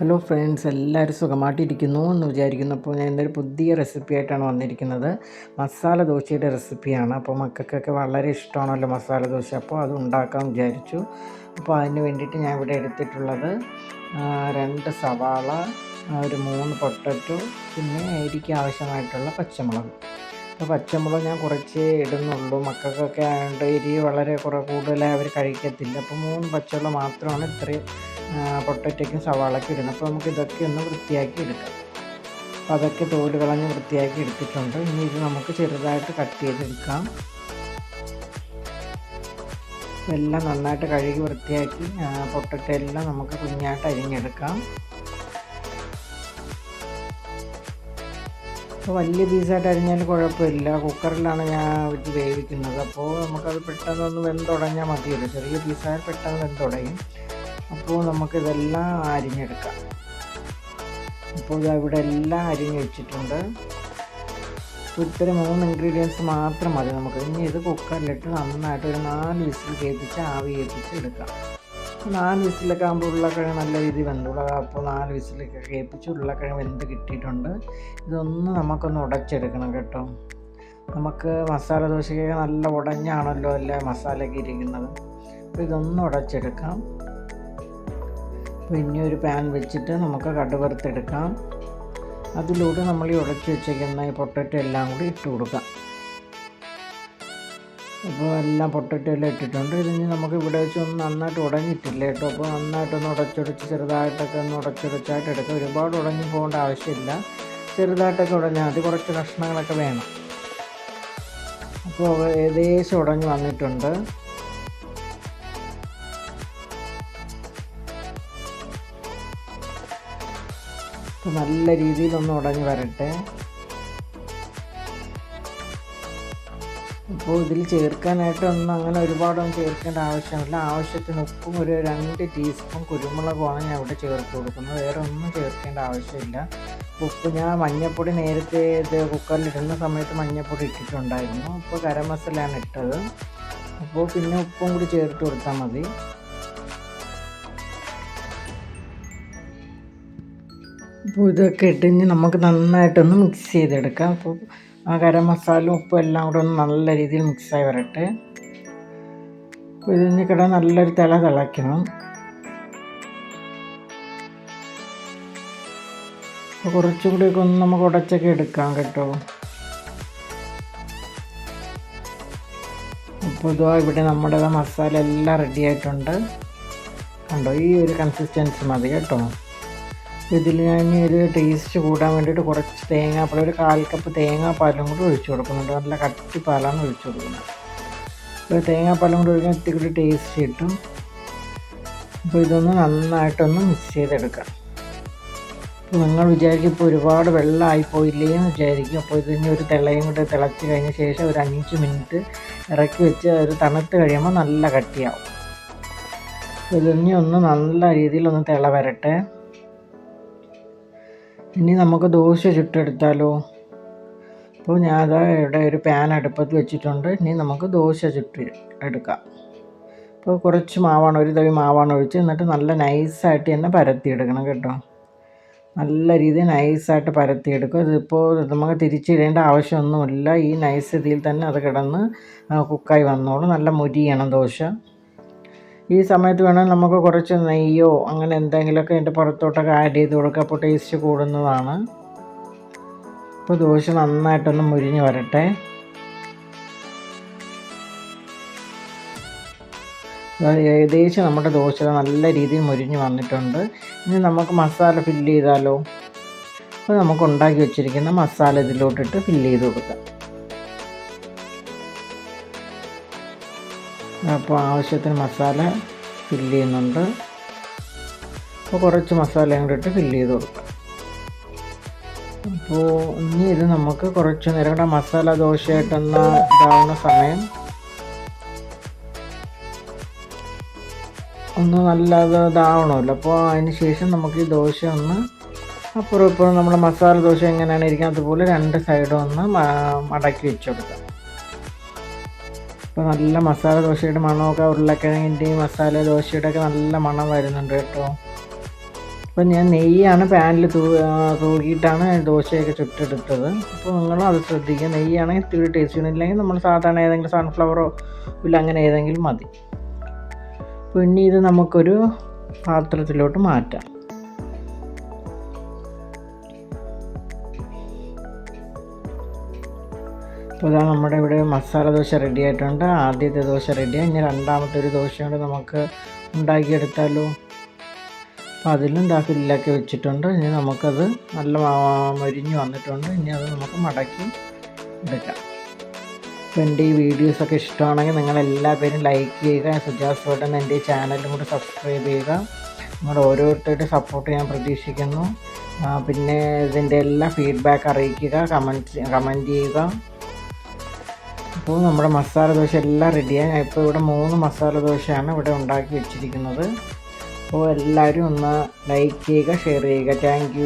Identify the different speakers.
Speaker 1: Hello friends എല്ലാവരും സുഖമായിട്ടിരിക്കുന്നു എന്ന് വിചാരിക്കുന്നു അപ്പോൾ ഞാൻ ഇന്നൊരു പുതിയ റെസിപ്പി ആയിട്ടാണ് വന്നിരിക്കുന്നത്. മസാല ദോശയുടെ റെസിപ്പിയാണ് അപ്പോൾ മക്കൾക്കൊക്കെ വളരെ ഇഷ്ടമാണല്ലോ മസാല ദോശ. അപ്പോൾ അത് ഉണ്ടാക്കാൻ വിചാരിച്ചു. അപ്പോൾ അതിന് വേണ്ടിയിട്ട് ഞാൻ ഇവിടെ എടുത്തിട്ടുള്ളത് രണ്ട് സവാള ഒരു മൂന്ന് പൊട്ടറ്റോ പിന്നെ എനിക്ക് ആവശ്യമായിട്ടുള്ള പച്ചമുളക്. അപ്പോൾ പച്ചമുളക് ഞാൻ കുറച്ച് ഇടുന്നുള്ളൂ. മക്കൾക്കൊക്കെ ആയതുകൊണ്ട് എരി വളരെ കുറേ കൂടുതലായി അവർ കഴിക്കത്തില്ല. അപ്പോൾ മൂന്ന് പച്ചമുളക് മാത്രമാണ് ഇത്രയും പൊട്ടറ്റയ്ക്കും സവാളയ്ക്കും ഇടുന്നത് അപ്പോൾ നമുക്ക് ഇതൊക്കെ ഒന്ന് വൃത്തിയാക്കി എടുക്കാം. അപ്പോൾ അതൊക്കെ തോൽ കളഞ്ഞ് വൃത്തിയാക്കി എടുത്തിട്ടുണ്ട്. ഇനി ഇത് നമുക്ക് ചെറുതായിട്ട് കട്ട് ചെയ്തെടുക്കാം. എല്ലാം നന്നായിട്ട് കഴുകി വൃത്തിയാക്കി പൊട്ടറ്റ എല്ലാം നമുക്ക് കുഞ്ഞായിട്ട് അരിഞ്ഞെടുക്കാം. അപ്പോൾ വലിയ പീസായിട്ട് അരിഞ്ഞാൽ കുഴപ്പമില്ല. കുക്കറിലാണ് ഞാൻ ഇത് വേവിക്കുന്നത്. അപ്പോൾ നമുക്കത് പെട്ടെന്നൊന്ന് വെന്തുടഞ്ഞാൽ മതിയല്ലോ. ചെറിയ പീസായാൽ പെട്ടെന്ന് വെന്തുടയും. അപ്പോൾ നമുക്കിതെല്ലാം അരിഞ്ഞെടുക്കാം. അപ്പോൾ ഇവിടെ എല്ലാം അരിഞ്ഞ് വെച്ചിട്ടുണ്ട്. ഇത്തരം മൂന്ന് ഇൻഗ്രീഡിയൻസ് മാത്രം മതി നമുക്ക്. ഇനി ഇത് കുക്കറിലിട്ട് നന്നായിട്ട് ഒരു നാല് വിസിൽ കേൾപ്പിച്ച് ആവി കേൾപ്പിച്ച് എടുക്കാം. നാല് വിസിലൊക്കെ ആകുമ്പോൾ ഉരുളക്കിഴങ്ങ് നല്ല രീതിയിൽ വെന്തുള്ള അപ്പോൾ നാല് വിസിലൊക്കെ കേൾപ്പിച്ച് ഉരുളക്കിഴങ്ങ് വെന്ത് കിട്ടിയിട്ടുണ്ട്. ഇതൊന്ന് നമുക്കൊന്ന് ഉടച്ചെടുക്കണം കേട്ടോ. നമുക്ക് മസാല ദോശയ്ക്ക് നല്ല ഉടഞ്ഞാണല്ലോ അല്ലേ മസാലയൊക്കെ ഇരിക്കുന്നത്. അപ്പോൾ ഇതൊന്ന് ഉടച്ചെടുക്കാം. ഇനി ഒരു പാൻ വെച്ചിട്ട് നമുക്ക് കടുവറുത്തെടുക്കാം അതിലൂടെ നമ്മൾ ഉടച്ചു വെച്ചേക്കുന്ന ഈ പൊട്ടറ്റോ എല്ലാം കൂടി ഇട്ട് കൊടുക്കാം. അപ്പോൾ എല്ലാം പൊട്ടറ്റോ എല്ലാം ഇട്ടിട്ടുണ്ട്. ഇനി നമുക്ക് ഇവിടെ വെച്ച് ഒന്ന് നന്നായിട്ട് ഉടഞ്ഞിട്ടില്ല കേട്ടോ. അപ്പോൾ നന്നായിട്ടൊന്ന് ഉടച്ചുടച്ച് ചെറുതായിട്ടൊക്കെ ഒന്ന് ഉടച്ചുടച്ചായിട്ട് എടുക്കാം. ഒരുപാട് ഉടഞ്ഞു പോകേണ്ട ആവശ്യമില്ല. ചെറുതായിട്ടൊക്കെ ഉടഞ്ഞാൽ മതി. കുറച്ച് കഷ്ണങ്ങളൊക്കെ വേണം. അപ്പോൾ ഏകദേശം ഉടഞ്ഞ് വന്നിട്ടുണ്ട്. നല്ല രീതിയിലൊന്ന് ഉടഞ്ഞു വരട്ടെ. ഇപ്പോൾ ഇതിൽ ചേർക്കാനായിട്ടൊന്നും അങ്ങനെ ഒരുപാടൊന്നും ചേർക്കേണ്ട ആവശ്യമില്ല. ആവശ്യത്തിന് ഉപ്പും ഒരു രണ്ട് ടീസ്പൂൺ കുരുമുളകുമാണ് ഞാൻ ഇവിടെ ചേർത്ത് കൊടുക്കുന്നത്. വേറെ ഒന്നും ചേർക്കേണ്ട ആവശ്യമില്ല. ഉപ്പ് ഞാൻ മഞ്ഞൾപ്പൊടി നേരത്തെ ഇത് കുക്കറിലിടുന്ന സമയത്ത് മഞ്ഞൾപ്പൊടി ഇട്ടിട്ടുണ്ടായിരുന്നു. ഇപ്പോൾ ഗരം മസാലയാണ് ഇട്ടത്. അപ്പോൾ പിന്നെ ഉപ്പും കൂടി ചേർത്ത് കൊടുത്താൽ മതി. അപ്പോൾ ഇതൊക്കെ ഇട്ട് ഇനി നമുക്ക് നന്നായിട്ടൊന്ന് മിക്സ് ചെയ്തെടുക്കാം. അപ്പോൾ ആ ഗരം മസാല ഉപ്പും എല്ലാം കൂടെ ഒന്ന് നല്ല രീതിയിൽ മിക്സായി വരട്ടെ. അപ്പോൾ ഇതിന് കിട നല്ലൊരു തിള തിളയ്ക്കണം. അപ്പോൾ കുറച്ചും കൂടിയൊക്കെ ഒന്ന് നമുക്ക് ഉടച്ചൊക്കെ എടുക്കാം കേട്ടോ. അപ്പോൾ ഇതാ ഇവിടെ നമ്മുടെ മസാല എല്ലാം റെഡി ആയിട്ടുണ്ട്. കണ്ടോ ഈ ഒരു കൺസിസ്റ്റൻസി മതി കേട്ടോ. ഇതിൽ ഞാൻ ഒരു ടേസ്റ്റ് കൂടാൻ വേണ്ടിയിട്ട് കുറച്ച് തേങ്ങാപ്പാൽ ഒരു കാൽ കപ്പ് തേങ്ങാപ്പാലും കൂടി ഒഴിച്ചു കൊടുക്കുന്നുണ്ട്. നല്ല കട്ടി പാലാണ് ഒഴിച്ചു കൊടുക്കുന്നത്. അപ്പോൾ തേങ്ങാപ്പാലും കൂടി ഒഴിക്കാൻ ഇത്തിരി ടേസ്റ്റ് കിട്ടും. അപ്പോൾ ഇതൊന്ന് നന്നായിട്ടൊന്ന് മിക്സ് ചെയ്തെടുക്കാം. അപ്പോൾ നിങ്ങൾ വിചാരിക്കും ഇപ്പോൾ ഒരുപാട് വെള്ളമായി പോയില്ലേ എന്ന് വിചാരിക്കും. അപ്പോൾ ഇതിന് ഒരു തിളയും കൂടെ തിളച്ച് കഴിഞ്ഞ ശേഷം ഒരു അഞ്ച് മിനിറ്റ് ഇറക്കി വെച്ച് ഒരു തണുത്ത് കഴിയുമ്പോൾ നല്ല കട്ടിയാവും. ഇതിനി ഒന്ന് നല്ല രീതിയിലൊന്ന് തിള വരട്ടെ ഇനി നമുക്ക് ദോശ ചുട്ടെടുത്താലോ? അപ്പോൾ ഞാൻ അതാ ഇവിടെ ഒരു പാൻ അടുപ്പത്ത് വെച്ചിട്ടുണ്ട്. ഇനി നമുക്ക് ദോശ ചുട്ട് എടുക്കാം. അപ്പോൾ കുറച്ച് മാവാണ് ഒരു തവി മാവാണ് ഒഴിച്ച് എന്നിട്ട് നല്ല നൈസായിട്ട് തന്നെ പരത്തിയെടുക്കണം കേട്ടോ. നല്ല രീതിയിൽ നൈസായിട്ട് പരത്തിയെടുക്കും. ഇതിപ്പോൾ നമുക്ക് തിരിച്ചിടേണ്ട ആവശ്യമൊന്നുമില്ല. ഈ നൈസ് രീതിയിൽ തന്നെ അത് കിടന്ന് കുക്കായി വന്നോളും. നല്ല മുരിയണം ദോശ. ഈ സമയത്ത് വേണമെങ്കിൽ നമുക്ക് കുറച്ച് നെയ്യോ അങ്ങനെ എന്തെങ്കിലുമൊക്കെ അതിന്റെ പുറത്തോട്ടൊക്കെ ആഡ് ചെയ്ത് കൊടുക്കുക അപ്പോൾ ടേസ്റ്റ് കൂടുന്നതാണ്. അപ്പോൾ ദോശ നന്നായിട്ടൊന്ന് മുരിഞ്ഞ് വരട്ടെ. ഏകദേശം നമ്മുടെ ദോശ നല്ല രീതിയിൽ മുരിഞ്ഞ് വന്നിട്ടുണ്ട്. ഇനി നമുക്ക് മസാല ഫില്ല് ചെയ്താലോ? അപ്പോൾ നമുക്ക് ഉണ്ടാക്കി വെച്ചിരിക്കുന്ന മസാല ഇതിലോട്ടിട്ട് ഫില്ല് ചെയ്ത് കൊടുക്കാം. അപ്പോൾ ആവശ്യത്തിന് മസാല ഫില്ല് ചെയ്യുന്നുണ്ട്. അപ്പോൾ കുറച്ച് മസാല കൂടെ ഇട്ട് ഫില്ല് ചെയ്ത് കൊടുക്കാം. അപ്പോൾ ഇനി ഇത് നമുക്ക് കുറച്ച് നേരം കൂടെ മസാല ദോശയായിട്ടൊന്ന് ഇതാവുന്ന സമയം ഒന്ന് നല്ല ഇതാവണമല്ലോ. അപ്പോൾ അതിന് ശേഷം നമുക്ക് ഈ ദോശ ഒന്ന് അപ്പുറം ഇപ്പുറം നമ്മുടെ മസാല ദോശ എങ്ങനെയാണ് ഇരിക്കുന്നത് അതുപോലെ രണ്ട് സൈഡും ഒന്ന് മടക്കി വെച്ച് ഇപ്പോൾ നല്ല മസാല ദോശയുടെ മണമൊക്കെ ഉരുളക്കിഴങ്ങിന്റെയും മസാല ദോശയുടെ ഒക്കെ നല്ല മണം വരുന്നുണ്ട് കേട്ടോ. അപ്പോൾ ഞാൻ നെയ്യാണ് പാനിൽ തൂ തൂക്കിയിട്ടാണ് ദോശയൊക്കെ ചുട്ടെടുത്തത്. അപ്പോൾ നിങ്ങളും അത് ശ്രദ്ധിക്കുക. നെയ്യാണെങ്കിൽ ഇത്തിരി ടേസ്റ്റ് ഇല്ലെങ്കിൽ നമ്മൾ സാധാരണ ഏതെങ്കിലും സൺഫ്ലവറോ ഇല്ല അങ്ങനെ ഏതെങ്കിലും മതി. ഇനി ഇത് നമുക്കൊരു പാത്രത്തിലോട്ട് മാറ്റാം. അപ്പോൾ ഇതാ നമ്മുടെ ഇവിടെ മസാല ദോശ റെഡി ആയിട്ടുണ്ട്. ആദ്യത്തെ ദോശ റെഡിയായി ഇനി രണ്ടാമത്തെ ഒരു ദോശ കൊണ്ട് നമുക്ക് ഉണ്ടാക്കിയെടുത്താലോ. അപ്പോൾ അതിലും ദാ വെച്ചിട്ടുണ്ട്. ഇനി നമുക്കത് നല്ല മരിഞ്ഞ് വന്നിട്ടുണ്ട്. ഇനി അത് നമുക്ക് മടക്കി എടുക്കാം. അപ്പോൾ എന്റെ ഈ വീഡിയോസൊക്കെ ഇഷ്ടമാണെങ്കിൽ നിങ്ങൾ എല്ലാ പേരും ലൈക്ക് ചെയ്യുക. സുജാസ് ഫോട്ടൻ എന്റെ ഈ ചാനലും കൂടി സബ്സ്ക്രൈബ് ചെയ്യുക. നിങ്ങളുടെ ഓരോരുത്തരുടെ സപ്പോർട്ട് ഞാൻ പ്രതീക്ഷിക്കുന്നു. പിന്നെ ഇതിന്റെ എല്ലാ ഫീഡ്ബാക്ക് അറിയിക്കുക. കമന്റ് കമന്റ് ചെയ്യുക. അപ്പോൾ നമ്മുടെ മസാല ദോശ എല്ലാം റെഡിയായി. ഇപ്പോൾ ഇവിടെ മൂന്ന് മസാല ദോശയാണ് ഇവിടെ ഉണ്ടാക്കി വെച്ചിരിക്കുന്നത്. അപ്പോൾ എല്ലാവരും ഒന്ന് ലൈക്ക് ചെയ്യുക ഷെയർ ചെയ്യുക. താങ്ക്